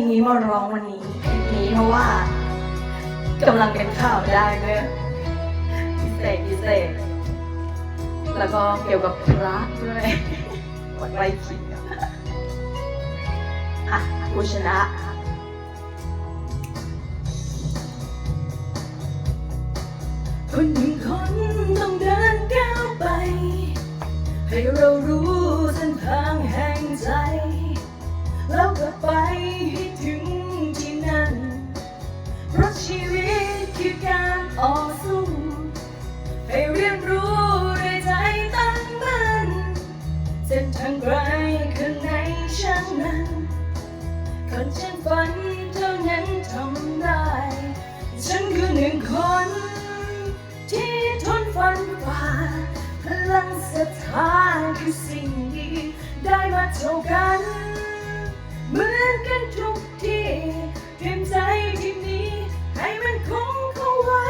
ลงนี้มาร้องวันนี้นี้เพราะว่ากำลังเป็นข่าวได้เลยพิเศษพิเศษ แล้วก็เกี่ยวกับพระด้วยวันไว้คิดอะผู้ชนะคนหนึ่งคนต้องเดินก้าวไป ให้เรารู้เส้นทางแห่งใจ แล้วก็ไปให้ถึงที่นั่น เพราะชีวิตคือการต่อสู้ให้เรียนรู้ด้วยใจตั้งมั่นเส้นทางไกลข้างในช่างนั้นคนฉันฝันเท่านั้นทำได้ ฉันคือหนึ่งคน ที่ทนฟันฝ่าพลังศรัทธาคือสิ่งดีได้มาเท่ากัน กันทุกทีเตรียมใจที่มีให้มันคงเข้าไว้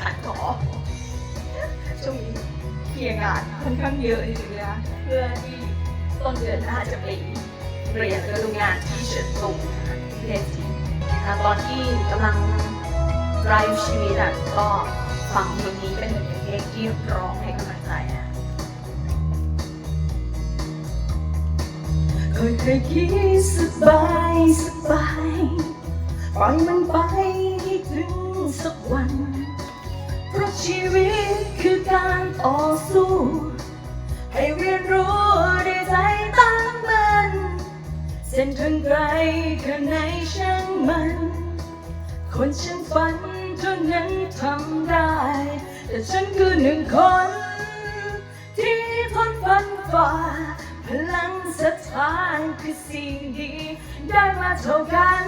ขัดขอช่วงนี้เคลียร์งานค่อนข้างเยอะจริงๆนะเพื่อที่ต้นเดือนหน้าจะไปเรียนและดูงานที่เฉินตุงนะที่เทศจีนตอนที่กำลังไร้ชีวิตอะก็ฟังเพลงนี้เป็นหนึ่งในเพลงที่ร้องให้กำลัง ค่อยๆคิดสบายสบายปล่อยมันไปให้ถึงสักวัน เพราะชีวิตคือการต่อสู้ ให้เรียนรู้ด้ใจตั้งมั่นเส้นทางไกลข้างในช่างมัน คนฉันฝันเท่านั้นทำได้ แต่ฉันคือหนึ่งคน ที่ทนฟันฝ่า ลังศรัทธาคือสิ่งดี ได้มาเท่ากัน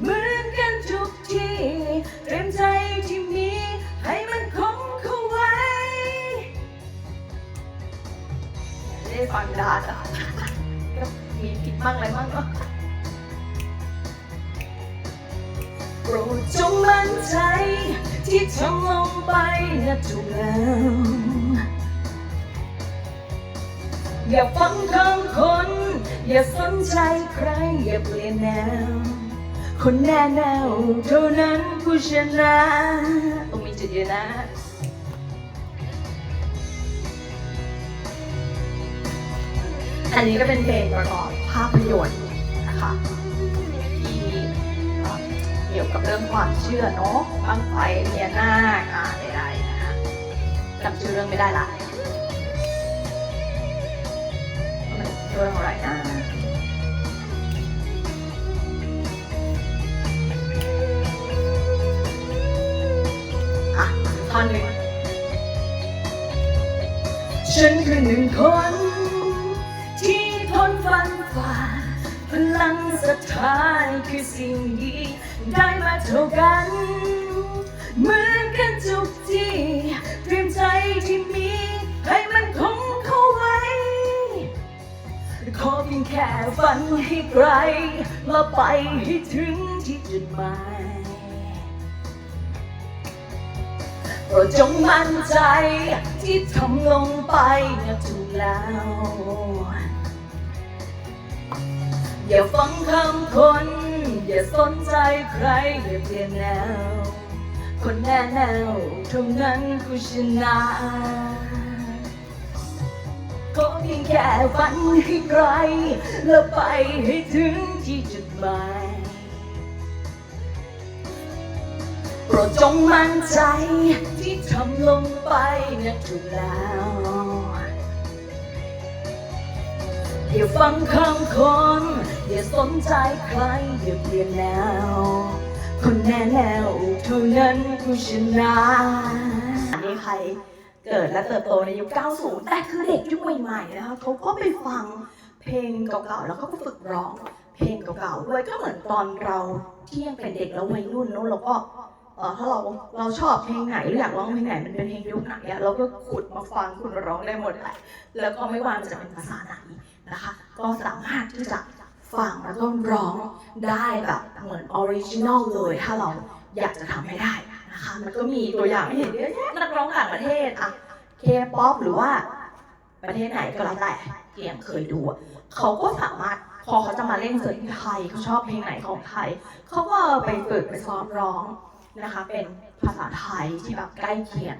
เหมือนกันทุกทีเตรียมใจที่มีให้มันคงเข้าไว้ได้ฟังดาดอะก็มีผิดบ้างอะไรบ้างเนาะโปรดจงมั่นใจที่ทำลงไปนะถูกแล้ว อย่าฟังคำคน อย่าสนใจใคร อย่าเปลี่ยนแนว คนแน่แนวเท่านั้นผู้ชนะต้องมีจุดยืนนะอันนี้ก็เป็นเพลงประกอบภาพยนตร์นะคะที่เกี่ยวกับเรื่องความเชื่อเนาะบ้างไฟเมียนาคอ่าใดๆนะคะจำชื่อเรื่องไม่ได้ละ มันเรื่องอะไรนะอะท่อนหนึ่งฉันคือหนึ่งคน ที่ทนฟันฝ่าพลังศรัทธาคือสิ่งดี ได้มาเท่ากัน เหมือนกันทุกที่เตรียมใจที่มี เพียงแค่ฝันให้ไกลและไปให้ถึงที่จุดหมายโปรดจงมั่นใจที่ทำลงไปนะถูกแล้ว อย่าฟังคำคน อย่าสนใจใคร อย่าเปลี่ยนแนว คนแน่แนวเท่านั้นผู้ชนะ พียงแค่ฝันให้ไกล แล้วไปให้ถึงที่จุดหมายโปรดจงมั่นใจที่ทำลงไปนะถูกแล้วอย่าฟังคำคน อย่าสนใจใคร อย่าเปลี่ยนแนว คนแน่แนวเท่านั้นผู้ชนะนนี้ใคร เกิดและเติบโตในยุค 90 แต่คือเด็กยุคใหม่ๆนะคะเขาก็ไปฟังเพลงเก่าๆ แล้วก็ไปฝึกร้อง เพลงเก่าๆ ด้วยก็เหมือนตอนเราที่ยังเป็นเด็กแล้ววัยรุ่นเนอะเราก็เออถ้าเราเราชอบเพลงไหนหรืออยากร้องเพลงไหนมันเป็นเพลงยุคไหนอะเราก็ขุดมาฟังคุณร้องได้หมดแหละแล้วก็ไม่ว่ามันจะเป็นภาษาไหนนะคะ ก็สามารถที่จะฟังแล้วก็ร้องได้แบบเหมือนออริจินอลเลย ถ้าเราอยากจะทำให้ได้ นะคะ มันก็มีตัวอย่างให้เห็นเยอะแยะนักร้องต่างประเทศอะเคป๊อปหรือว่า ประเทศไหนก็แล้วแต่ที่ยังเคยดูอะเขาก็สามารถพอเขาจะมาเล่นเสิร์ฟที่ไทยเขาชอบเพลงไหนของไทยเขาก็ไปฝึกไปซ้อมร้องนะคะ เป็นภาษาไทยที่แบบใกล้เคียง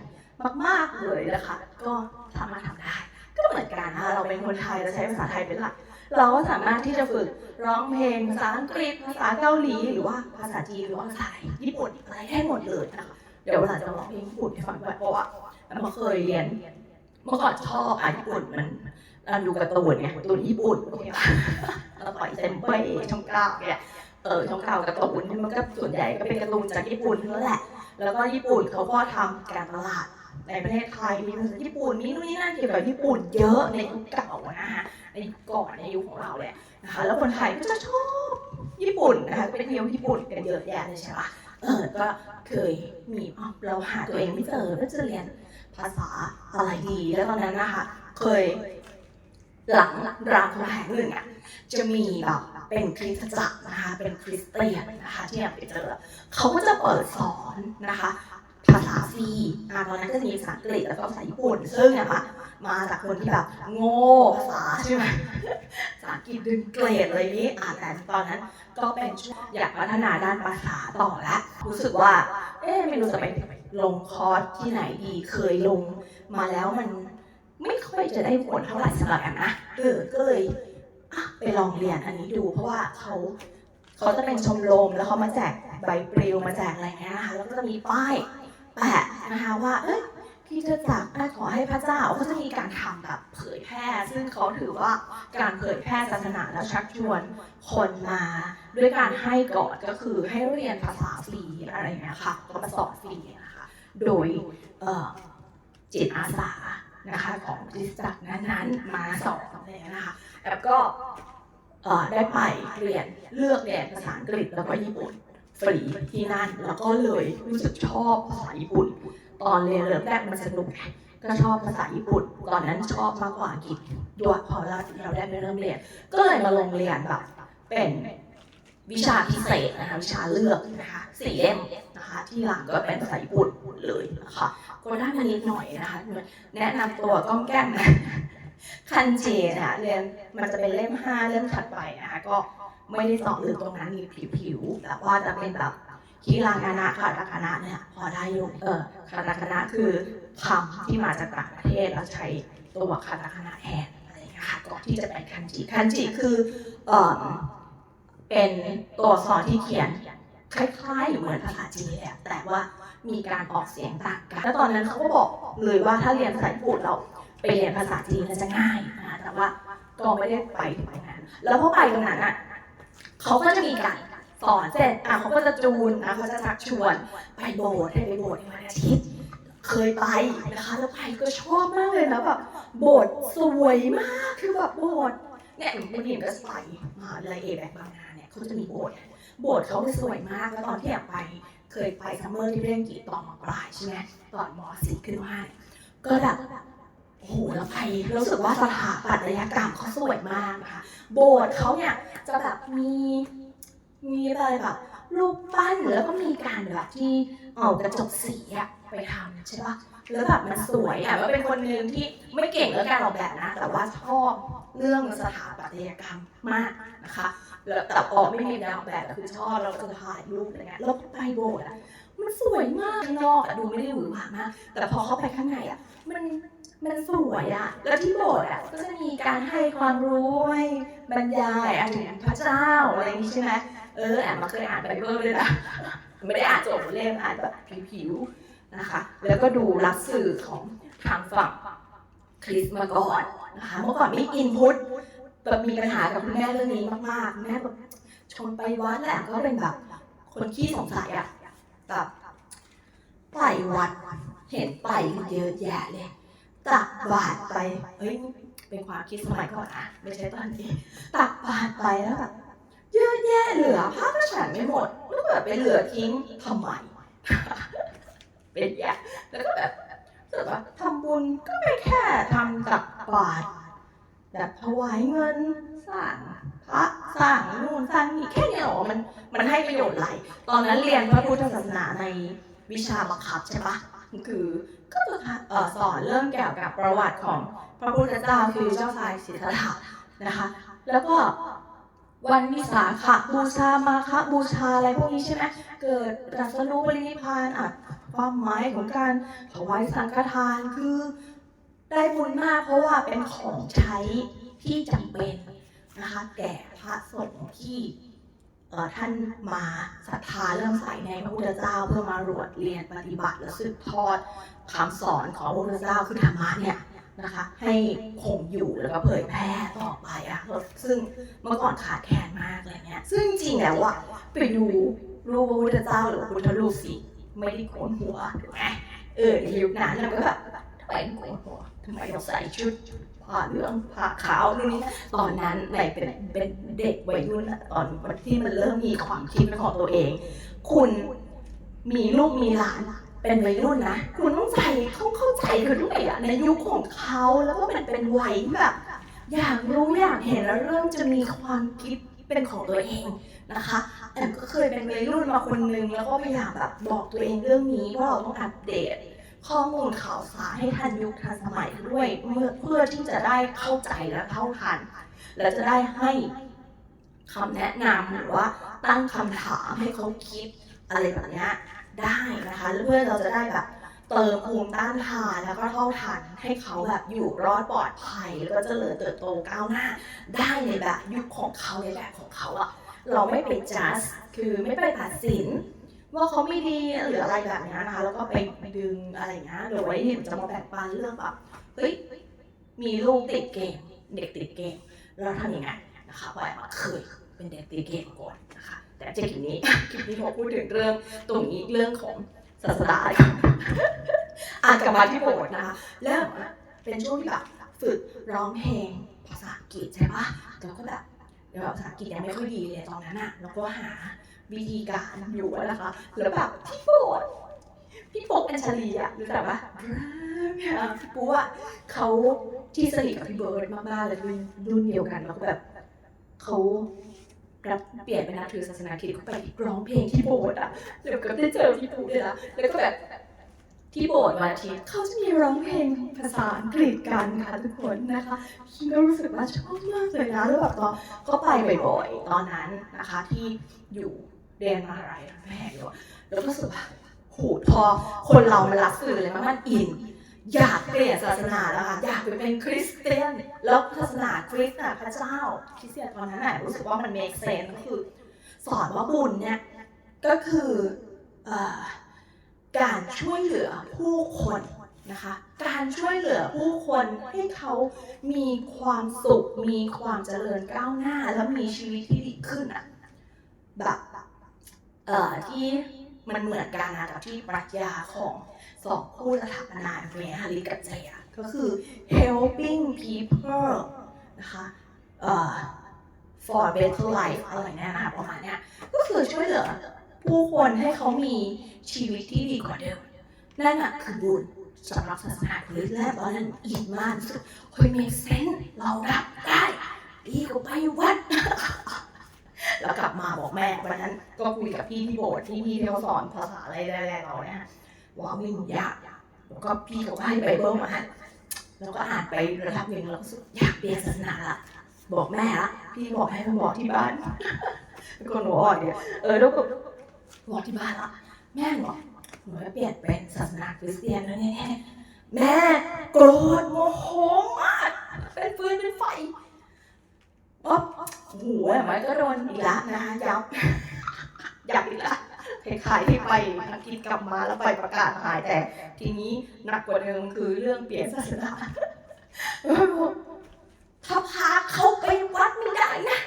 มาก ๆ เลยนะคะ ก็สามารถทำได้ ก็เหมือนกันนะเราเป็นคนไทยเราใช้ภาษาไทยเป็นหลัก เราก็สามารถที่จะฝึกร้องเพลงภาษาอังกฤษภาษาเกาหลีหรือว่าภาษาจีนหรือว่าภาษาญี่ปุ่นอะไรได้หมดเลยนะคะเดี๋ยววันหลังจะร้องเพลงญี่ปุ่นให้ฟังด้วยเพราะว่าเราเคยเรียนเมื่อก่อนชอบอ่านญี่ปุ่นมันเราดูการ์ตูนไงการ์ตูนญี่ปุ่นโอเคปะเราปล่อยเซมเป้ช่องเก้าเนี่ยเออช่องเก้าการ์ตูนมันก็ส่วนใหญ่ก็เป็นการ์ตูนจากญี่ปุ่นนั่นแหละ แล้วก็ญี่ปุ่นเขาก็ทำการตลาดในประเทศไทยมีภาษาญี่ปุ่นมีนู่นนี่นั่นเกี่ยวกับญี่ปุ่นเยอะในยุคเก่านะคะ ในก่อนในยุคของเราแหละนะคะแล้วคนไทยก็จะชอบญี่ปุ่นนะคะไปเที่ยวญี่ปุ่นกันเยอะแยะเลยใช่ปะเออก็เคยมีเราหาตัวเองไม่เจอแล้วจะเรียนภาษาอะไรดีแล้วตอนนั้นนะคะเคยหลังรามคำแหงหนึ่งอะจะมีแบบเป็นคริสตจักรนะคะเป็นคริสเตียนนะคะที่อยากไปเจอเขาก็จะเปิดสอนนะคะ ภาษาฟรีตอนนั้นก็จะมีภาษาอังกฤษแล้วก็ภาษาญี่ปุ่นซึ่งเนี่ยค่ะ มาจากคนที่แบบโง่ภาษาใช่ไหมภาษาอังกฤษดึงเกรดอะไรนี้อ่าแต่ตอนนั้นก็เป็นช่วงอยากพัฒนาด้านภาษาต่อแล้วรู้สึกว่า เอ๊ะไม่รู้จะไปลงคอร์สที่ไหนดีเคยลงมาแล้วมันไม่ค่อยจะได้ผลเท่าไหร่สำหรับแอมนะเออก็เลยอะไปลองเรียนอันนี้ดูเพราะว่าเขาเขาจะเป็นชมรมแล้วเขามาแจกใบปลิวมาแจกอะไรเงี้ยนะคะแล้วก็จะมีป้ายแปะนะคะว่าเอ้ย คริดจะจักรอะขอให้พระเจ้าเขาจะมีการทำแบบเผยแพร่ ซึ่งเขาถือว่าการเผยแพร่ศาสนาแล้วชักชวนคนมาด้วยการให้ก่อนก็คือให้เรียนภาษาฟรีอะไรเงี้ยค่ะก็มาสอนฟรีนะคะโดยเจิตอาสานะคะของคริสตจักรนั้นๆมาสอนเลยนะคะแล้วก็ได้ไปเรียนเลือกเรียนภาษาอังกฤษแล้วก็ญี่ปุ่นฟรีที่นั่นแล้วก็เลยรู้สึกชอบภาษาญี่ปุ่น ตอนเรียนเริ่มแรกมันสนุกไงก็ชอบภาษาญี่ปุ่น ตอนนั้นชอบมากกว่าอังกฤษด้วยพอเราเราได้ไปเริ่มเรียน ก็เลยมาลงเรียนแบบเป็นวิชาพิเศษนะคะวิชาเลือกนะคะสี่เล่มนะคะที่หลังก็เป็นภาษาญี่ปุ่นเลยนะคะก็ได้มานิดหน่อยนะคะแนะนำตัวก้องแก้มนคันเจเนี่ยเรียนมันจะเป็นเล่มห้าเล่มถัดไปนะคะก็ไม่ได้สอบลึกตรงนั้นมีผิวๆแต่ว่าจะเป็นแบบ คีรางานะคาตาคานะเนี่ยพอได้อยู่เออคาตาคานะคือคำที่มาจากต่างประเทศแล้วใช้ตัวคาตาคานะแทนอะไรอย่างเงี้ยค่ะก่อนที่จะเป็นคันจิคันจิคือเออเป็นตัวอักษรที่เขียนคล้ายๆหรือเหมือนภาษาจีนแหละแต่ว่ามีการออกเสียงต่างกัน แล้วตอนนั้นเขาก็บอกเลยว่าถ้าเรียนภาษาญี่ปุ่นเราไปเรียนภาษาจีนมันจะง่ายนะแต่ว่าก็ไม่ได้ไปถึงตรงนั้น แล้วพอไปตรงนั้นอะเขาก็จะมีการ สอนเสร็จอะเขาก็จะจูนนะเขาจะชักชวนไปโบสถ์ให้ไปโบสถ์ในวันอาทิตย์ เคยไปนะคะแล้วไปก็ชอบมากเลยนะแบบโบสถ์สวยมากคือแบบโบสถ์เนี่ยคุณเห็นก็ไปมาวิทยาลัยเอแบกบางนาเนี่ยเขาจะมีโบสถ์โบสถ์เขาสวยมากแล้วตอนที่อยากไปเคยไปซัมเมอร์ที่เรื่องกีตอนมปลายใช่ไหมตอนมสี่ขึ้นมาก็แบบโอ้โหแล้วไปรู้สึกว่าสถาปัตยกรรมเขาสวยมากนะคะโบสถ์เขาเนี่ยจะแบบมี มีอะไรแบบรูปปั้นแล้วก็มีการแบบที่เอากระจกสีอะไปทำใช่ปะแล้วแบบมันสวยอะว่าเป็นคนหนึ่งที่ไม่เก่งเรื่องการออกแบบนะ แต่ว่าชอบเรื่องสถาปัตยกรรมมากนะคะแล้วแต่ออกไม่มีแนวแบบแต่คือชอบเราจะถ่ายรูปอะไรเงี้ยแล้วไปโบสถ์อะมันสวยมากข้างนอกอะดูไม่ได้หวือหวามาก แต่พอเข้าไปข้างในอะมันมันสวยอะแล้วที่โบสถ์อะก็จะมีการให้ความรู้ให้บรรยายอันถึงพระเจ้าอะไรนี้ใช่ไหม เออแอบมาเคยอ่านไบเบิลเลยนะไม่ได้อ่านจบเล่มอ่านแบบผิวๆนะคะ แล้วก็ดูรักสื่อของทางฝั่งคริสต์มาก่อนนะคะเมื่อก่อนไม่กินพุทธแบบมีปัญหากับคุณแม่เรื่องนี้มากๆแม่แบบชวนไปวัดแหละก็เป็นแบบ คนขี้สงสัยอะแบบไปวัด เห็นไปเยอะแยะเลยตักบาตรไปเฮ้ยเป็นความคิดสมัยก่อนอะไม่ใช่ตอนนี้ตักบาตรไปแล้วแบบ แยะเหลือพระฉันไม่หมดแล้วแบบไปเหลือทิ้งทำไมเป็นอย่แล้วก็แบบรู้สึกว่าทำบุญก็ไม่แค่ทำตักบาตรแบบถวายเงินสร้างพระสร้างนู่นสร้างนี่แค่เนี้ยหรอมันมันให้ประโยชน์อะไรตอนนั้นเรียนพระพุทธศาสนาในวิชาบังคับใช่ปะคือก็จะสอนเรื่องเกี่ยวกับประวัติของพระพุทธเจ้าคือเจ้าชายสิทธัตถะนะคะ แล้วก็ วันวิสาขบูชามาฆบูชาอะไรพวกนี้ใช่ไหมเกิดตรัสรู้ปรินิพพานอะความหมายของการถวายสังฆทานคือได้บุญมากเพราะว่าเป็นของใช้ที่จำเป็นนะคะแก่พระสงฆ์ที่เท่านมาศรัทธาเริ่มใส่ในพระพุทธเจ้าเพื่อมารวดเรียนปฏิบัติและสืบทอดคำสอนของพระพุทธเจ้าคือธรรมะเนี่ย นะคะ ให้คงอยู่แล้วก็เผยแพร่ต่อไปอะซึ่งเมื่อก่อนขาดแคลนมากเลยเนี่ยซึ่งจริงแล้วอะไปดูรูปพระพุทธเจ้าหรือพุทธรูปสิไม่ได้โกนหัวถูกไหมเออในยุคนั้นเราก็แบบทำไมโกนหัวทำไมต้องใส่ชุดผ้าเหลืองผ้าขาวนู่นนี่ตอนนั้นในเป็นเป็นเด็กวัยรุ่นตอนวันที่มันเริ่มมีความคิดของตัวเอง คุณมีลูกมีหลาน เป็นวัยรุ่นนะ คุณต้องใส่เขาเข้าใจเขาด้วยอะในยุคของเขาแล้วก็เป็นเป็นวัยที่แบบอยากรู้อยากเห็นแล้วเริ่มจะมีความคิดเป็นของตัวเองนะคะแอมก็เคยเป็นวัยรุ่นมาคนนึงแล้วก็พยายามแบบบอกตัวเองเรื่องนี้ว่าเราต้องอัปเดต ข้อมูลข่าวสารให้ทันยุคทันสมัยด้วยเพื่อเพื่อที่จะได้เข้าใจและเท่าทัน และจะได้ให้คำแนะนำหรือว่าตั้งคำถามให้เขาคิดอะไรแบบนี้ ได้นะคะแล้วเพื่อเราจะได้แบบเติมภูมิต้านทานแล้วก็เท่าทันให้เขาแบบอยู่รอดปลอดภัยแล้วก็เจริญเติบโตก้าวหน้า ได้ในแบบยุคของเขาในแบบของเขาอะเราไม่ไปจัดคือไม่ไปตัดสิน ว่าเขาไม่ดีหรืออะไรแบบนี้นะคะแล้วก็ไปดึงอะไรอย่างเงี้ยหรือไว้เห็นจะมาแบ่งปันเรื่องแบบเฮ้ยมีลูกติดเกมเด็กติดเกมเราทำยังไงนะคะว่ามาเคยเป็นเด็กติดเกมก่อนนะคะ แต่เจคลิปนี้คลิปนี้ผมพูดถึงเรื่องตรงนี้เรื่องของศาสนาค่ะอ่านกลับมาที่โบสถ์นะคะแล้วเป็นช่วงที่แบบฝึกร้องเพลงภาษาอังกฤษใช่ปะแล้วก็แบบเดี๋ยวภาษาอังกฤษยังไม่ค่อยดีเลยตอนนั้นอะแล้วก็หาวิธีการอยู่อะนะคะแล้วแบบพี่โบดพี่โบดเป็นชาลีอะรู้จักปะพี่ปูอะเขาที่สนิทกับพี่เบิร์ดมากๆเลยรุ่นรุ่นเดียวกันแล้วก็แบบเขา รับเปลี่ยนเป็นนับถือศาสนาคริสต์เขาไปร้องเพลงที่โบสถ์อะแล้วก็ได้เจอพี่ปูด้วยนะแล้วก็แบบที่โบสถ์วันอาทิตย์เขาจะมีร้องเพลงภาษาอังกฤษกันค่ะทุกคนนะคะพี่ก็รู้สึกว่าชอบมากเลยนะแล้วแบบตอนก็ไปบ่อยๆตอนนั้นนะคะที่อยู่เรียนมหาลัยแม่อยู่อะแล้วก็รู้สึกว่าโหพอคนเรามันรักสื่อเลยมันมันอิน อยากเปลี่ยนศาสนาแล้วค่ะอยากไปเป็นคริสเตียน แล้วศาสนาคริสต์น่ะพระเจ้าคริสเตียนตอนนั้นน่ะรู้สึกว่ามัน make sense ก็คือ สอนว่าบุญเนี่ยก็คืออการช่วยเหลือผู้คนนะคะ การช่วยเหลือผู้คนให้เขามีความสุข มีความเจริญก้าวหน้า แล้วมีชีวิตที่ดีขึ้นอะแบบเอ่อที่ มันเหมือนกันนะกับที่ปรัชญาของสองผู้สถาปนาเมฮาริกับเจียก็คือ helping people นะคะเอ่อ for better life อะไรเนี่ยนะคะประมาณเนี้ยก็คือช่วยเหลือผู้คนให้เขามีชีวิตที่ดีกว่าเดิมนั่นะคือบุญสำหรับศาสนาคริสต์และตอนนั้นอินมากรู้สึกเฮ้ย make sense เรารับได้ดีกว่าไปวัด แล้วกลับมาบอกแม่วันนั้นก็คุยกับพี่ที่โบสถ์ที่พี่ที่เขาสอนภาษาอะไรแรกๆเราเนี่ยว่าไม่ยากแล้วก็พี่เขาให้ไบเบิลมาแล้วก็อ่านไประดับหนึ่งแล้วก็รู้สึกอยากเปลี่ยนศาสนาละบอกแม่ละพี่บอกให้มันบอกที่บ้านเป็นคนหัวอ่อนเนี่ยเออแล้วก็บอกที่บ้านละแม่บอกหนูจะเปลี่ยนเป็นศาสนาคริสเตียนแล้วแน่แม่โกรธโมโหมากเป็นฟืนเป็นไฟ อ๊อบหัวมันก็โดนอีกละนะคะยับยับอีกละคล้ายๆที่ไปอังกฤษกลับมาแล้วไปประกาศหายแต่ ทีนี้หนักกว่าเดิมคือเรื่องเปลี่ยนศาสนาถ้าพาเขาไปวัดไม่ได้นะ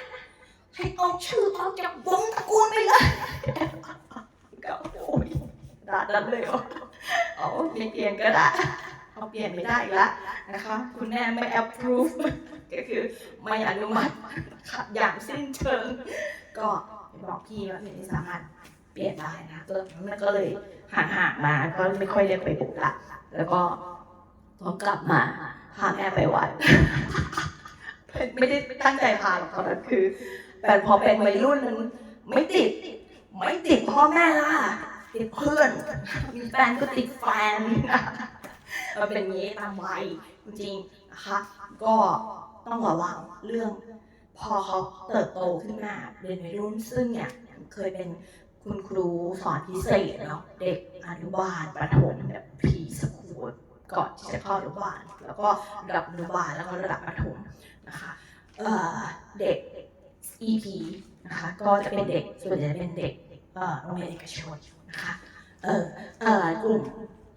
ให้เอาชื่อออกจากวงตระกูลไปเลยก็โอ้ยด่าดันเลยเหรอเอาไม่เปลี่ยนก็ได้เอาเปลี่ยนไม่ได้อีกละนะคะ คุณแม่ไม่ approve ก็คือไม่อนุมัติค่ะอย่างสิ้นเชิง ก็ไปบอกพี่ว่าพี่ไม่สามารถเปลี่ยนได้นะก็มันก็เลยห่างๆมาก็ไม่ค่อยได้ไปบุกละแล้วก็พอกลับมาพาแม่ไปวัดไม่ได้ตั้งใจพาหรอกตอนนั้นคือ แต่พอเป็นวัยรุ่นมันไม่ติด ไม่ติดพ่อแม่ล่ะติดเพื่อนมีแฟนก็ติดแฟนมันเป็นอย่างนี้ตามวัยจริงๆนะคะก็ ต้องระวังเรื่อง พอเขาเติบโตขึ้นมาเรียนวัยรุ่นซึ่งเนี่ยเคยเป็นคุณครูสอนพิเศษเนาะเด็กอนุบาลประถมแบบพีสคูลก่อนที่จะเข้าอนุบาลแล้วก็ระดับอนุบาลแล้วก็ระดับประถมนะคะเเด็ก EP นะคะก็จะเป็นเด็กส่วนใหญ่จะเป็นเด็กโรงเรียนเอกชนนะคะเออเออกลุ่ม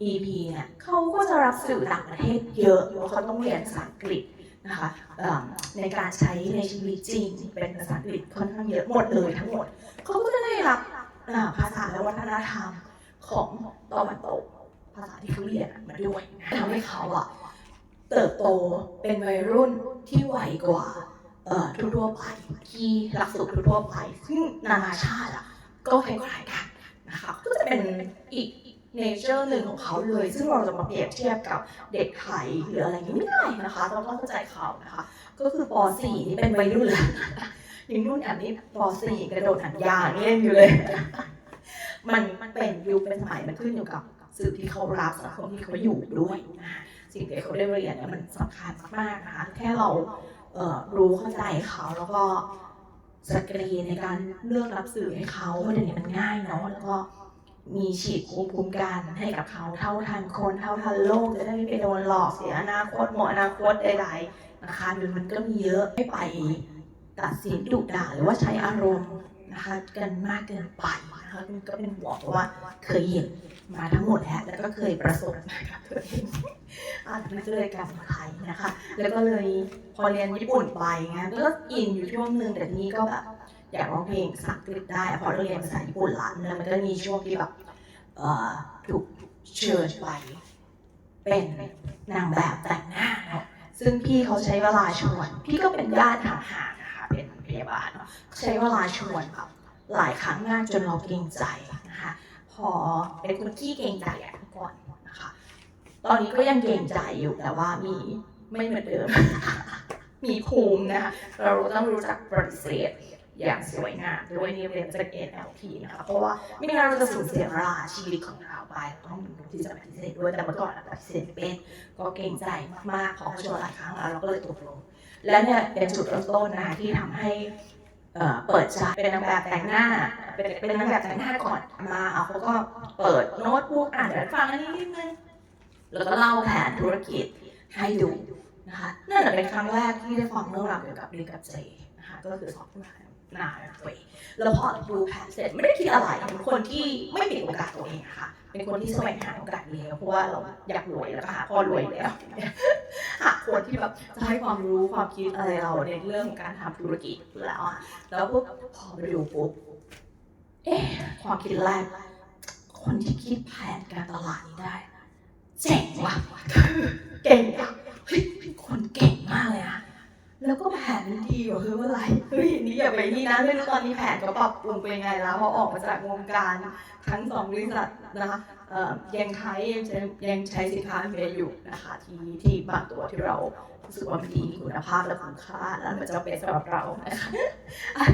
EP เนี่ยเขาก็จะรับสื่อต่างประเทศเยอะเพราะเขาต้องเรียนภาษาอังกฤษ นะคะเอ่อในการใช้ในชีวิตจริง เป็นภาษาอังกฤษค่อนข้างเยอะหมดเลยทั้งหมด เขาก็จะได้รับอ่าภาษาและวัฒนธรรมของตะวันตกภาษาที่เขาเรียนมาด้วยทำให้เขาอะเติบโตเป็นวัยรุ่นที่ไวกว่าเอ่อทั่วๆไปที่หลักสูตรทั่วๆไปซึ่งนานาชาติอะก็คล้ายๆกันนะคะก็จะเป็นอีก เนเจอร์หนึ่งของเขาเลย ซึ่งเราจะมาเปรียบเทียบกับเด็กไทยหรืออะไรอย่างนี้ไม่ได้นะคะเราต้องเข้าใจเขานะคะ ก็คือป .4 นี่เป็นวัยรุ่นแล้วยังรุ่นอันนี้ป .4 กระโดดหางยาเล่นอยู่เลย มันมันเป็นยุคเป็นสมัยมันขึ้นอยู่กับสื่อที่เขารับสังคมที่เขาอยู่ด้วยนะสิ่งที่เขาได้เรียนเนี่ยมันสำคัญมากนะคะแค่เราเรู้เข้าใจเขาแล้วก็สกรีในการเลือกรับสื่อให้เขาเพราะเดี๋ยวนี้มันง่ายเนาะแล้วก็ มีฉีดภูมิคุ้มกันให้กับเขาเท่าทันคนเท่าทันโลกจะได้ไม่ไปโดนหลอกเสียอนาคตหมดอนาคตใดๆนะคะเดี๋ยวมันก็มีเยอะไม่ไปตัดสินดุด่าหรือว่าใช้อารมณ์นะคะกันมากเกินไปนะคะก็เป็นห่วงเพราะว่าเคยเห็นมาทั้งหมดแล้วแล้วก็เคยประสบมากับตัวเองอ่านหนังสือรายกาไทยนะคะ แล้วก็เลยพอเรียนญี่ปุ่นไปไงก็อินอยู่ช่วงหนึ่งแต่ทีนี้ก็แบบ อยากร้องเพลงภาษาอังกฤษได้พอเรียนภาษาญี่ปุ่นละแล้วมันก็มีช่วงที่แบบเอ่อถูกเชิญไปเป็นนางแบบแต่งหน้าเนาะซึ่งพี่เขาใช้เวลาชวน พี่ก็เป็นญาติห่างๆนะคะเป็นพยาบาลเนอะใช้เวลาชวนแบบหลายครั้งมากจนเราเกรงใจนะคะพอเป็นคนขี้เกรงใจอะก่อนนะคะตอนนี้ก็ยังเกรงใจอยู่แต่ว่ามีไม่เหมือนเดิม มีภูมินะคะเราต้องรู้จักปฏิเสธ อย่างสวยงามด้วยนี่เรียนจาก NLP นะคะเพราะว่าไม่งั้นเราจะสูญเสียเวลาชีวิตของเราไปต้องรู้ที่จะปฏิเสธด้วยแต่เมื่อก่อนอะปฏิเสธเป็นก็เกรงใจมากๆขอชวนหลายครั้งแล้วเราก็เลยตกลง และเนี่ยเป็นจุดเริ่มต้นนะคะที่ทำให้เปิดใจเป็นนางแบบแต่งหน้า เป็นเป็นนางแบบแต่งหน้าก่อนมาเอาเขาก็เปิดโน้ตบุ๊กอ่านเดี๋ยวฟังอันนี้นิดนึงแล้วก็เล่าแผนธุรกิจให้ดูนะคะนั่นเป็นครั้งแรกที่ได้ฟังเรื่องราวเกี่ยวกับลิงกับเจนะคะก็คือสองผู้ นายตัวเองแล้วพอดูแผนเสร็จไม่ได้คิดอะไรเป็นคนที่ไม่มีโอกาสตัวเองค่ะ เป็นคนที่แสวงหาโอกาสเร็วเพราะว่าเราอยากรวยแล้วก็หาพ่อรวยแล้วหาคนที่แบบจะให้ความรู้ความคิดอะไรเราในเรื่องการทำธุรกิจแล้วอะแล้วปุ๊บพอไปดูปุ๊บเอ๊ะความคิดแรกคนที่คิดแผนการตลาดนี้ได้เจ๋งว่ะเก่งว่ะเฮ้ยเป็นคนเก่งมากเลยอะ แล้วก็แผนมันดีกว่าคือว่าอไรเฮ้ยนี่อย่าไปนี่นะไม่รู้ตอนนี้แผนเขาปรับปรุงเป็นยังไงแล้วพอออกมาจากวงการทั้งสองบริษัทนะคะยังใช้ยังใช้สินค้าเมย์อยู่นะคะที่ที่บางตัวที่เรารู้สึกว่ามันดีมีคุณภาพและคุณค่าแล้วมันจะเป็นสำหรับเรานะคะอะ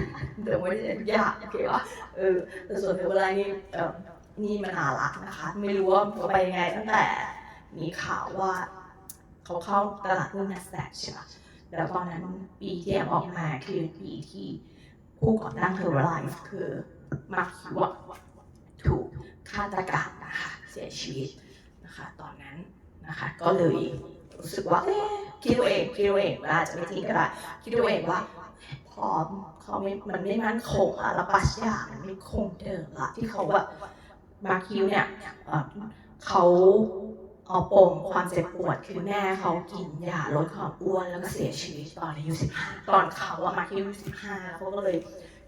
เดี๋ยวไม่ได้ยากโอเควะเออแต่ส่วนเวลานี่นี่มันนารักนะคะ ไม่รู้ว่าไปยังไงตั้งแต่มีข่าวว่าเขาเข้าตลาดหุ้น NASDAQ ใช่ปะ แล้วตอนนั้นปีที่แอมออกมาคือปีที่ผู้ก่อตั้งเทอร์ไลฟ์คือมาร์คคิวถูกฆาตกรรมนะคะเสียชีวิตนะคะตอนนั้นนะคะก็เลยรู้สึกว่าเอ๊ะคิดตัวเองคิดตัวเองอาจจะไม่จริงก็ได้คิดตัวเองว่าพอเขาไม่มันไม่มั่นคงอะแล้วปัชญามันไม่คงเดิมละที่เขาแบบมาคิวเนี่ยเขา เอาปมความเจ็บปวดคือแม่เขากินยาลดความอ้วนแล้วก็เสียชีวิตตอนอายุ15ตอนเขาอะมาคิวอายุ15แล้วเขาก็เลย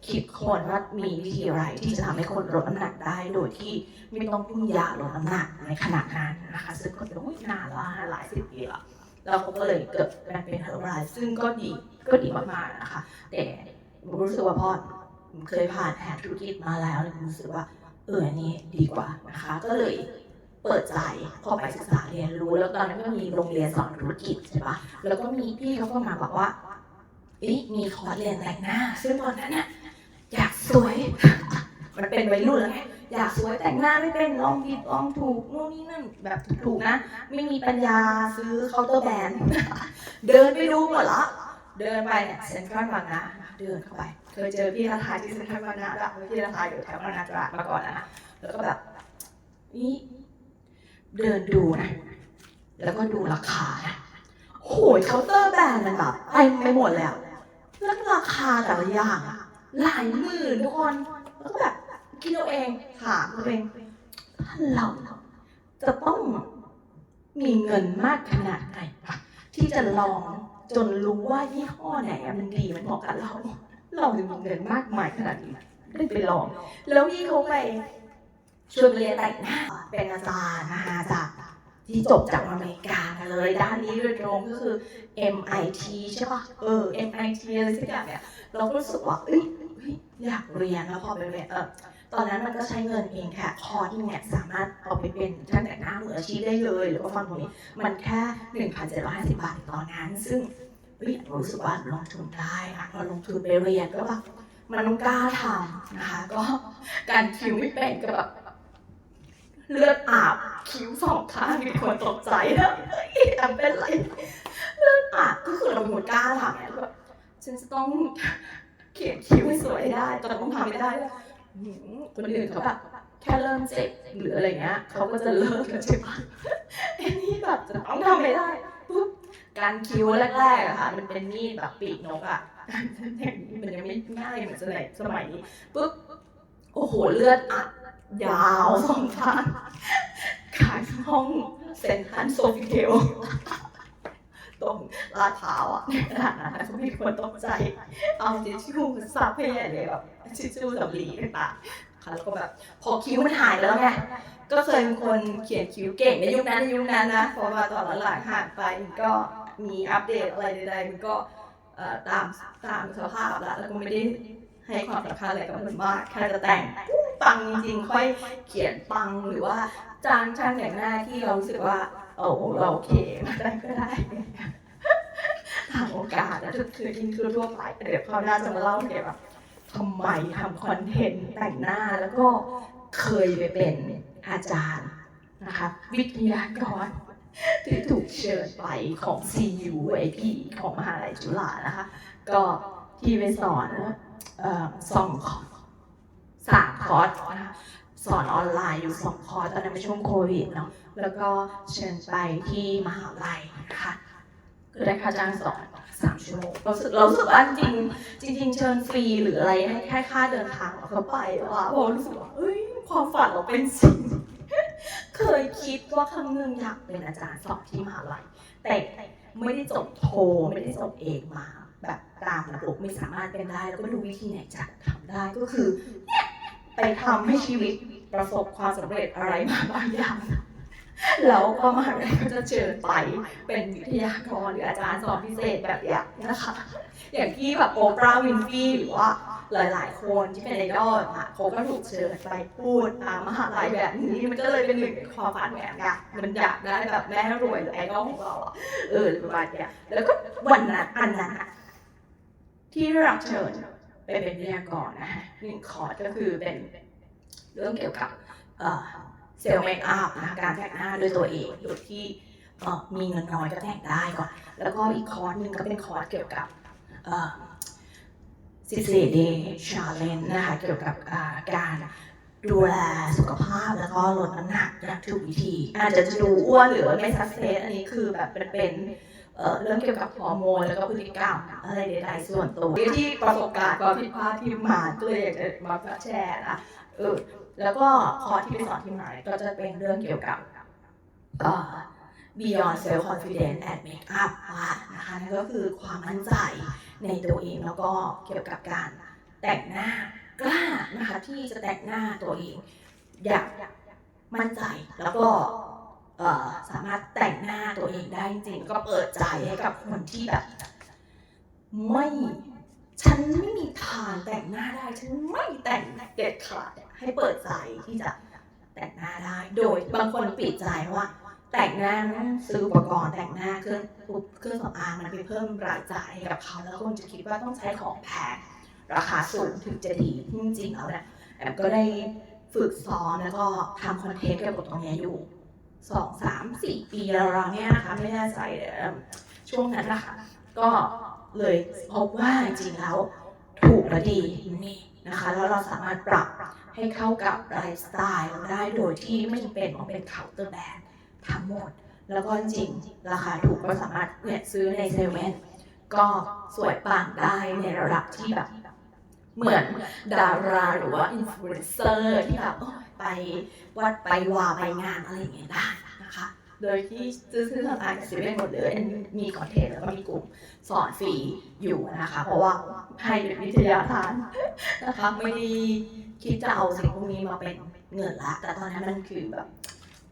คิดคนว่ามีวิธีอะไรที่จะทำให้คนลดน้ำหนักได้โดยที่ไม่ต้องพึ่งยาลดน้ำหนักในขณะนั้นนะคะซึ่งก็ต้องนานละหลายสิบปีละแล้วเขาก็เลยเกิดการเป็นเฮอร์บไรซึ่งก็ดีก็ดีมากๆนะคะ แต่รู้สึกว่าพ่อเคยผ่านแผนธุรกิจมาแล้วรู้สึกว่าเอออันนี้ดีกว่านะคะ ก็เลย เปิดใจเข้าไปศึกษาเรียนรู้แล้วตอนนั้นก็มีโรงเรียนสอนธุรกิจใช่ปะแล้วก็มีพี่เขาก็มาบอกว่าเอ๊ะมีคอร์สเรียนแต่งหน้า ซึ่งตอนนั้นเนี่ยอยากสวย มันเป็นวัยรุ่นแล้วไงอยากสวยแต่งหน้าไม่เป็นลองผิดลองถูกนู่นนี่นั่นแบบถูกนะ ไม่มีปัญญาซื้อเคาน์เตอร์แบรนด์เดินไปดูหมดละเดินไปเนี่ยเซ็นทรัลบางนาเดินเข้าไปเคยเจอพี่ทาทาที่เซ็นทรัลมานาแบบพี่ทาทาอยู่แถวมางนาตราดมาก่อนนะแล้วก็แบบนี่ เดินดูนะ แล้วก็ดูราคานะโหยเคาน์เตอร์แบรนด์มันแบบเต็มไปหมดเลยอะแล้วราคาแต่ละอย่างอะหลายหมื่นทุกคน แล้วก็แบบคิดเอาเองถามตัวเองถ้าเราจะต้องมีเงินมากขนาดไหนที่จะลองจนรู้ว่ายี่ห้อไหนมันดีมันเหมาะกับเรา เราจะมีเงินมากมายขนาดนี้ได้ไปลอง แล้วยี่เขาไป ชวนไปเรียนแต่งหน้าเป็นอาจารย์นะคะจากที่จบจากอเมริกาเลย ด้านนี้โดยตรงก็คือ MIT ใช่ป่ะ เออ MIT อะไรสักอย่างเนี่ย เราก็รู้สึกว่าเอ้ยเฮ้ยอยากเรียนแล้วพอไปเรียนเออตอนนั้นมันก็ใช้เงินเองค่ะ คอร์สเนี่ยสามารถเอาไปเป็นช่างแต่งหน้ามืออาชีพได้เลย หรือว่าฟังตรงนี้ มันแค่ 1,750 บาทตอนนั้น ซึ่งเฮ้ยรู้สึกว่าลงทุนได้ค่ะพอลงทุนไปเรียนก็แบบมันต้องกล้าทำนะคะ ก็การคิวไม่เป็นก็แบบ เลือดอาบคิ้วสองข้างมีคนตกใจนะเฮ้ยทำเป็นไรเลือดอาบก็คือเราเป็นคนกล้าทำเนี่ยแบบฉันจะต้องเขียนคิ้วให้สวยได้แต่ต้องทำไม่ได้หืมคนอื่นเขาแบบแค่เริ่มเจ็บหรืออะไรเงี้ยเขาก็จะเลิกแล้วใช่ปะไอ้นี่แบบจะต้องทำไม่ได้ปุ๊บการคิ้วแรกๆอะค่ะมันเป็นมีดแบบปีกนกอะอย่างนี้มันยังไม่ง่ายเหมือนสมัยสมัยนี้ปุ๊บโอ้โหเลือดอัด ยาวสองข้างขายห้องเซนทรันโซฟิเทลตรงลาดพร้าวอะในขนาดนั้นนะก็มีคนตกใจ เอาทิชชู่ซับให้ใหญ่เลยแบบทิชชู่สำลีต่างๆค่ะแล้วก็แบบพอคิ้วมันหายแล้วไงก็เคยเป็นคนเขียนคิ้วเก่งในยุคนั้นในยุคนั้นนะพอมาตอนหลังๆห่างไปมันก็มีอัปเดตอะไรใดๆมันก็เอ่อตามตามสภาพแล้วแล้วก็ไม่ได้ ให้ความสำคัญอะไรกับมันมากแค่จะแต่งปังจริงๆค่อยเขียนปังหรือว่าจ้างช่างแต่งหน้าที่เรารู้สึกว่าโอ้เราโอเคมาได้ก็ได้ทางโอกาสนะคือคือกินคือทั่วไปเดี๋ยวเขาวหน่าจะมาเล่าเกี่ยวกับทำไมทำคอนเทนต์แต่งหน้าแล้วก็เคยไปเป็นอาจารย์นะคะวิทยากรที่ถูกเชิญไปของ CU IP ของมหาลัยจุฬานะคะ ก็ที่ไปสอนเอ่อ สองคอร์สสามคอร์สนะคะสอนออนไลน์อยู่สองคอร์สตอนนั้นเป็นช่วงโควิดเนาะแล้วก็เชิญไปที่มหาลัยนะคะก็ได้ค่าจ้างสอนสามชั่วโมงเราสึกเราสึกว่าจริงจริงๆเชิญฟรีหรืออะไรให้แค่ค่าเดินทางเราก็ไปแล้วอะเพราะรู้สึกว่าเอ้ยความฝันเราเป็นจริงเคยคิดว่าครั้งหนึ่งอยากเป็นอาจารย์สอนที่มหาลัยแต่ไม่ได้จบโทไม่ได้จบเอกมา แบบตามระบบไม่สามารถเป็นได้ แล้วก็ดูวิธีไหนจะทำได้ก็คือเนี่ยไปทำให้ชีวิตประสบความสำเร็จอะไรมาบางอย่างแล้วก็มหาลัยก็จะเชิญไปเป็นวิทยากรหรืออาจารย์สอนพิเศษแบบอย่างนะคะอย่างที่แบบโอปราวินฟรีหรือว่าหลาย ๆ คนที่เป็นไอดอลอะเขาก็ถูกเชิญไปพูดตามมหาลัยแบบนี้มันก็เลยเป็นหนึ่งในความฝันแบบอยากมันอยากได้แบบแม่รวยหรือไอดอลของเราอะเออประมาณเนี้ยแล้วก็วันนั้นอันนั้นอะ ที่รับเชิญไปเป็นวิทยากรนะคะหนึ่งคอร์สก็คือเป็นเรื่องเกี่ยวกับเซลล์เมคอัพนะคะการแต่งหน้าด้วยตัวเองโดยที่เอ่มีเงินน้อยก็แต่งได้ก่อน แล้วก็อีกคอร์สหนึ่งก็เป็นคอร์สเกี่ยวกับเอ่อ14 day challenge นะคะเกี่ยวกับการดูแลสุขภาพแล้วก็ลดน้ำหนักอย่างถูกวิธี อาจจะดูอ้วนหรือไม่สักเซสอันนี้คือแบบเป็น เรื่องเกี่ยวกับฮอร์โมนแล้วก็พฤติกรรมอะไรใดๆส่วนตัวที่ประสบการณ์ความผิดพลาดที่มาก็เลยอยากจะมาแชร์นะเออแล้วก็คอร์สที่ไปสอนที่ไหนก็จะเป็นเรื่องเกี่ยวกับ Beyond Self Confidence and Makeup นะคะนั่นก็คือความมั่นใจในตัวเองแล้วก็เกี่ยวกับการแต่งหน้ากล้านะคะที่จะแต่งหน้าตัวเอง อย่างมั่นใจแล้วก็ สามารถแต่งหน้าตัวเองได้จริงก็เปิดใจให้กับคนที่แบบไม่ฉันไม่มีทางแต่งหน้าได้ ฉันไม่แต่งเด็ดขาดให้เปิดใจที่จะแต่งหน้าได้ โดยบางคนปิดใจว่า แต่งหน้าซื้ออุปกรณ์แต่งหน้าเครื่องเครื่องสำอางมันไปเพิ่มรายจ่ายให้กับเขาแล้วคนจะคิดว่าต้องใช้ของแพงราคาสูงถึงจะดีจริงๆแล้วเนี่ยแอมก็ได้ฝึกซ้อมแล้วก็ทำคอนเทนต์เกี่ยวกับตรงนี้อยู่ สองสามสี่ปีแล้วเราเนี่ยนะคะไม่แน่ใจช่วงนั้นนะคะก็เลยพบว่าจริงๆแล้วถูกและดีนี่นะคะแล้วเราสามารถปรับให้เข้ากับไลฟ์สไตล์เราได้โดยที่ไม่จำเป็นต้องเป็นเคาน์เตอร์แบรนด์ทั้งหมด แล้วก็จริงราคาถูกก็สามารถเนี่ยซื้อในเซเว่นก็สวยปังได้ในระดับที่แบบ เหมือนดาราหรือว่าอินฟลูเอนเซอร์ที่แบบโอ๊ยไปวัดไปวาไปงานอะไรอย่างเงี้ยได้นะคะ โดยที่ซื้อซื้อทางออนไลน์กับเซเว่นหมดเลย มีคอนเทนต์แล้วก็มีกลุ่มสอนฟรีอยู่นะคะ เพราะว่าให้เป็นวิทยาทานนะคะไม่ได้คิดจะเอาสิ่งพวกนี้มาเป็นเงินละ แต่ตอนนั้นมันคือแบบ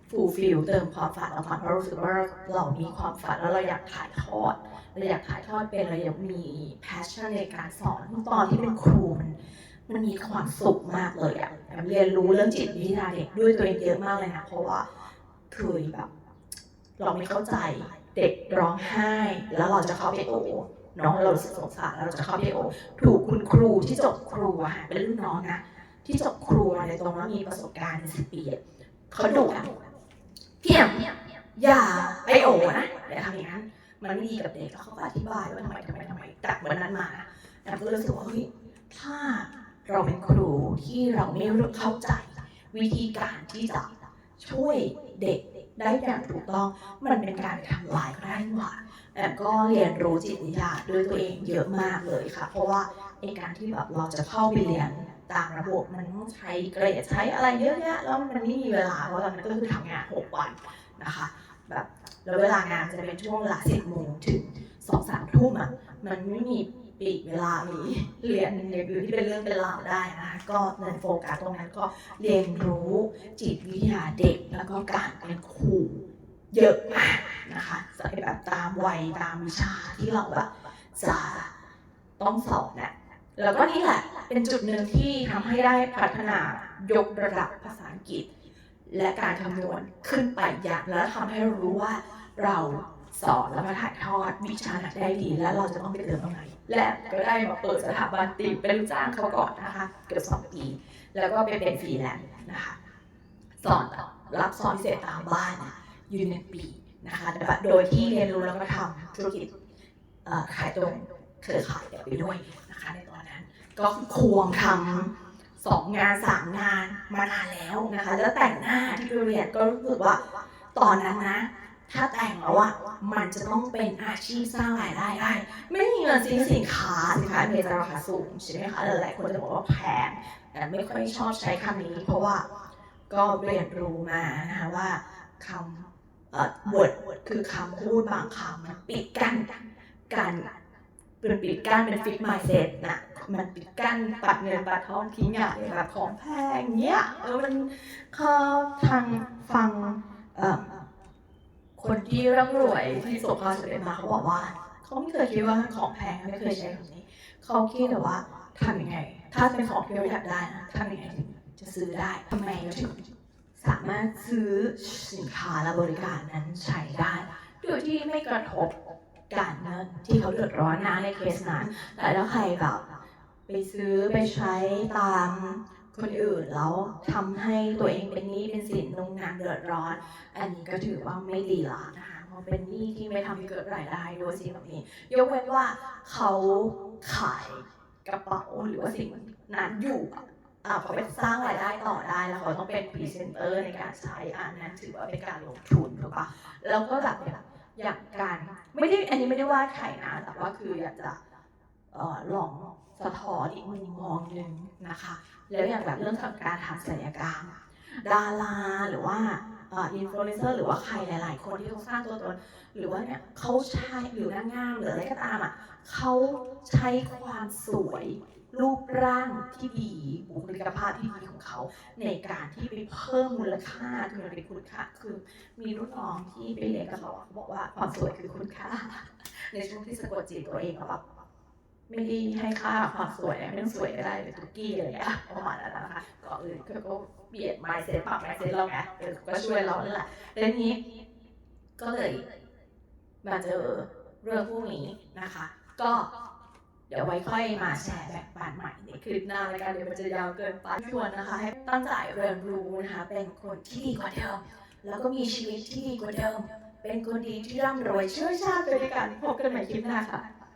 ฟูลฟิลเติมความฝันเราควาเพราะรู้สึกว่าเรามีความฝันแล้วเราอยากถ่ายทอด เราอยากถ่ายทอดเป็นเราอยากมี passion ในการสอนตอนที่เป็นครูมันมันมีความสุขมากเลยอะแบบเรียนรู้เรื่องจิตวิทยาเด็กด้วยตัวเองเยอะมากเลยนะเพราะว่าเคยแบบเราไม่เข้าใจเด็กร้องไห้ แล้วเราจะเข้าไปโอน้องเรารู้สึกสงสารแล้วเราจะเข้าไปโอถูกคุณครูที่จบครูอะค่ะเป็นรุ่นน้องนะที่จบครูมาในตรงนั้นมีประสบการณ์สิบปีเขาดุอะเพียมอย่าไปโอนะอย่าทำอย่างนั้น มันไม่ดีกับเด็กแล้วเขาก็อธิบายว่าทำไมทำไมทำไมจากวันนั้นมาแอมก็รู้สึกว่าเฮ้ยถ้าเราเป็นครูที่เราไม่รู้เข้าใจ วิธีการที่จะช่วยเด็กได้อย่างถูกต้อง มันเป็นการทำลายก็ได้นี่หว่าแอมก็เรียนรู้จิตวิทยาด้วยตัวเองเยอะมากเลยค่ะ เพราะว่าในการที่แบบเราจะเข้าไปเรียนตามระบบมันต้องใช้เกรดใช้อะไรเยอะแยะแล้วมันไม่มีเวลาเพราะตอนนั้นก็คือทำงานหกวันนะคะ แบบแล้วเวลางานจะเป็นช่วงเวลาสิบโมงถึงสองสามทุ่มอะมันไม่มีปีกเวลามีเรียนอย่างอื่นที่เป็นเรื่องเป็นราวได้นะคะก็เน้นโฟกัสตรงนั้นก็เรียนรู้จิตวิทยาเด็กแล้วก็การเป็นครูเยอะมากนะคะใส่แบบตามวัยตามวิชาที่เราแบบจะต้องสอบเนี่ยแล้วก็นี่แหละเป็นจุดหนึ่งที่ทำให้ได้พัฒนายกระดับภาษาอังกฤษ และการคำนวณขึ้นไปอย่างแล้วทำให้รู้ว่าเราสอนแล้วมาถ่ายทอดวิชานั้นได้ดี แล้วเราจะต้องไปเติมตรงไหนและก็ได้มาเปิดสถาบันตีเป็นลูกจ้างเขาก่อนนะคะเกือบสองปี แล้วก็ไปเป็นฟรีแลนซ์นะคะสอนรับสอนพิเศษตามบ้านอยู่หนึ่งปีนะคะแต่ว่าโดยที่เรียนรู้แล้วก็ทำธุรกิจขายตรงเครือข่ายเดี๋ยไปด้วยนะคะในตอนนั้น ก็ควงทำ สองงานสามงานมานานแล้วนะคะ แล้วแต่งหน้าที่ไปเรียนก็รู้สึกว่าตอนนั้นนะ ถ้าแต่งแล้วอะมันจะต้องเป็นอาชีพสร้างรายได้ได้ ไม่มีเงินซื้อสินค้าสินค้าเมจราคาสูงใช่ไหมคะหลายๆคนจะบอกว่าแพงแต่ไม่ค่อยชอบใช้คำนี้ เพราะว่าก็เรียนรู้มานะคะว่าคำเอ่อ word คือคำพูดบางคำมันปิดกั้นการเป็นปิดกั้นเป็นฟิกไมเซ็ตนะ มันปิดกั้นปัดเงินปัดทองทิ้งอะแบบของแพงเงี้ยเออมันเขาทางฟังเอคนที่ร่ำรวยที่ประสบความสำเร็จมาเขาบอกว่าเขาไม่เคยคิดว่าของแพงไม่เคยใช้คำนี้เขาคิดแต่ว่าทำยังไง ถ้าเป็นของที่เราอยากได้นะทำยังไงถึงจะซื้อได้ทำไมเราถึงสามารถซื้อสินค้าและบริการนั้นใช้ได้โดยที่ไม่กระทบการเงินที่เขาเดือดร้อนนะในเคสนั้นแต่ถ้าใครแบบ ไปซื้อไปใช้ตามคนอื่นแล้วทำให้ตัวเองเป็นหนี้เป็นสินลงนานเดือดร้อน อันนี้ก็ถือว่าไม่ดีละนะคะเพราะเป็นหนี้ที่ไม่ทำให้เกิดรายได้โดยสิ่งแบบนี้ ยกเว้นว่าเขาขายกระเป๋าหรือว่าสิ่งนั้นอยู่อ่าเขาไปสร้างรายได้ต่อได้แล้วเขาต้องเป็นพรีเซนเตอร์ในการใช้อันนั้นถือว่าเป็นการลงทุนถูกปะแล้วก็แบบอย่างการไม่ได้อันนี้ไม่ได้ว่าใครนะแต่ว่าคืออยากจะ ออลองสะท้อนอีกมุมมองหนึ่งนะคะ แล้วอย่างแบบเรื่องของการทำศัลยกรรมดาราหรือว่าอินฟลูเอนเซอร์หรือว่าใครหลาย ๆ คนที่เขาสร้างตัวตน หรือว่าเนี่ยเขาใช้หรือนางงามหรืออะไรก็ตามอะเขาใช้ความสวยรูปร่างที่ดีบุคลิกภาพที่ดีของเขา ในการที่ไปเพิ่มมูลค่าคือมันเป็นคุณค่าคือมีรุ่นน้องที่ไปเรียนกับเขาอะเขาบอกว่าความสวยคือคุณค่า ในช่วงที่สะกดจิตตัวเองแบบ ไม่ได้ให้ค่าความสวยอะไม่ต้องสวยก็ได้เป็นตุ๊กกี้อะไรอย่างเงี้ยประมาณนั้นนะคะก็เออก็ก็เปลี่ยนไมซ์เซ็ตปรับไมเซ็ตเราไงเออก็ช่วยเรานั่นแหละแล้วทีนี้ก็เลยมาเจอเรื่องพวกนี้นะคะ ก็เดี๋ยวไว้ค่อยมาแชร์แบ่งปันใหม่ในคลิปหน้ารายการเดี๋ยวมันจะยาวเกินไปชวนนะคะ ให้ตั้งใจเรียนรู้นะคะเป็นคนที่ดีกว่าเดิมแล้วก็มีชีวิตที่ดีกว่าเดิม เป็นคนดีที่ร่ำรวยเชื่อชาติไปด้วยกันพบกันใหม่คลิปหน้าค่ะ